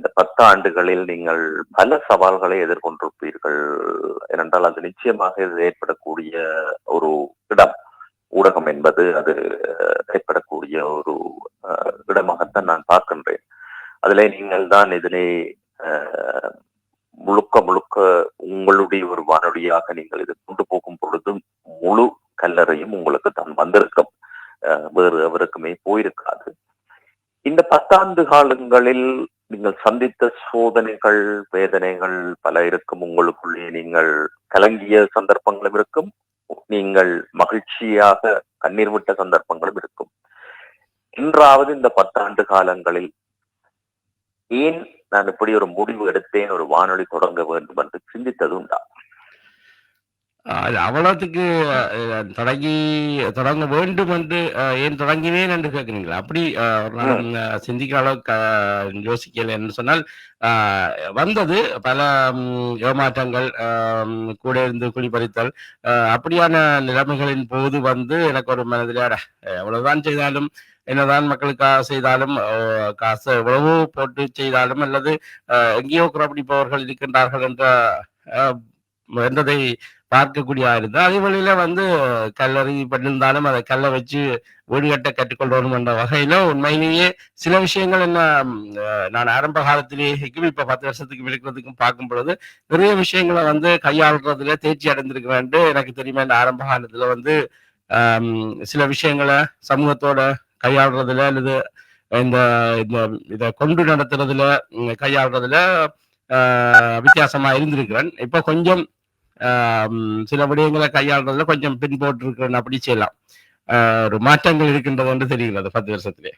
இந்த பத்து ஆண்டுகளில் நீங்கள் பல சவால்களை எதிர்கொண்டிருப்பீர்கள். ஏனென்றால் அது நிச்சயமாக இது ஏற்படக்கூடிய ஒரு இடம் ஊடகம் என்பது அது அஹ், ஏற்படக்கூடிய ஒரு இடமாகத்தான் நான் பார்க்கின்றேன். அதிலே நீங்கள் தான் இதனை அஹ், முழுக்க முழுக்க உங்களுடைய ஒரு வானொலியாக நீங்கள் இது கொண்டு போகும் பொழுது முழு கல்லறையும் உங்களுக்கு தான் வந்திருக்கும். அஹ், வேறு எவருக்குமே போயிருக்காது. இந்த பத்தாண்டு காலங்களில் நீங்கள் சந்தித்த சோதனைகள் வேதனைகள் பல இருக்கும். உங்களுக்குள்ளே நீங்கள் கலங்கிய சந்தர்ப்பங்களும் இருக்கும். நீங்கள் மகிழ்ச்சியாக கண்ணீர் விட்ட சந்தர்ப்பங்களும் இருக்கும். என்றாவது இந்த பத்தாண்டு காலங்களில் ஏன் நான் இப்படி ஒரு முடிவு எடுத்தேன் ஒரு வானொலி தொடங்க வேண்டும் என்று சிந்தித்தது உண்டா? அது அவ்வளவுக்கு அஹ், தொடங்கி தொடங்க வேண்டும் என்று ஏன் தொடங்கினேன் என்று கேட்கிறீங்களா? அப்படி சிந்திக்கிற அளவுக்கு யோசிக்கல என்று சொன்னால் வந்தது. பல ஏமாற்றங்கள் கூட இருந்து குளிப்பறித்தல் அஹ், அப்படியான நிலைமைகளின் போது வந்து எனக்கு ஒரு மனதில் எவ்வளவுதான் செய்தாலும் என்னதான் மக்களுக்காக செய்தாலும் காசு எவ்வளவோ போட்டு செய்தாலும் அல்லது அஹ், எங்கேயோ குறப்பிடிப்பவர்கள் இருக்கின்றார்கள் என்ற என்றதை பார்க்கக்கூடிய இருந்தா அதே வழியில வந்து கல்லறி பண்ணியிருந்தாலும் அதை கல்லை வச்சு வீடுகட்ட கற்றுக்கொள்ளணும் என்ற வகையில உண்மையிலேயே சில விஷயங்கள் என்ன நான் ஆரம்ப காலத்திலேயும் இப்ப பத்து வருஷத்துக்கு இருக்கிறதுக்கும் பார்க்கும் பொழுது நிறைய விஷயங்களை வந்து கையாளுறதுல தேர்ச்சி அடைந்திருக்கிறேன். எனக்கு தெரியுமா இந்த ஆரம்ப காலத்துல வந்து சில விஷயங்களை சமூகத்தோட கையாளுறதுல அல்லது இந்த இந்த இதை கொண்டு நடத்துறதுல கையாளுறதுல வித்தியாசமா இருந்திருக்கிறேன். இப்ப கொஞ்சம் சில விடயங்களை கையாளுறதுல கொஞ்சம் பின்போட்டு இருக்கிறேன் அப்படி செய்யலாம். ஒரு மாற்றங்கள் இருக்கின்றது என்று தெரிகிறது பத்து வருஷத்திலே.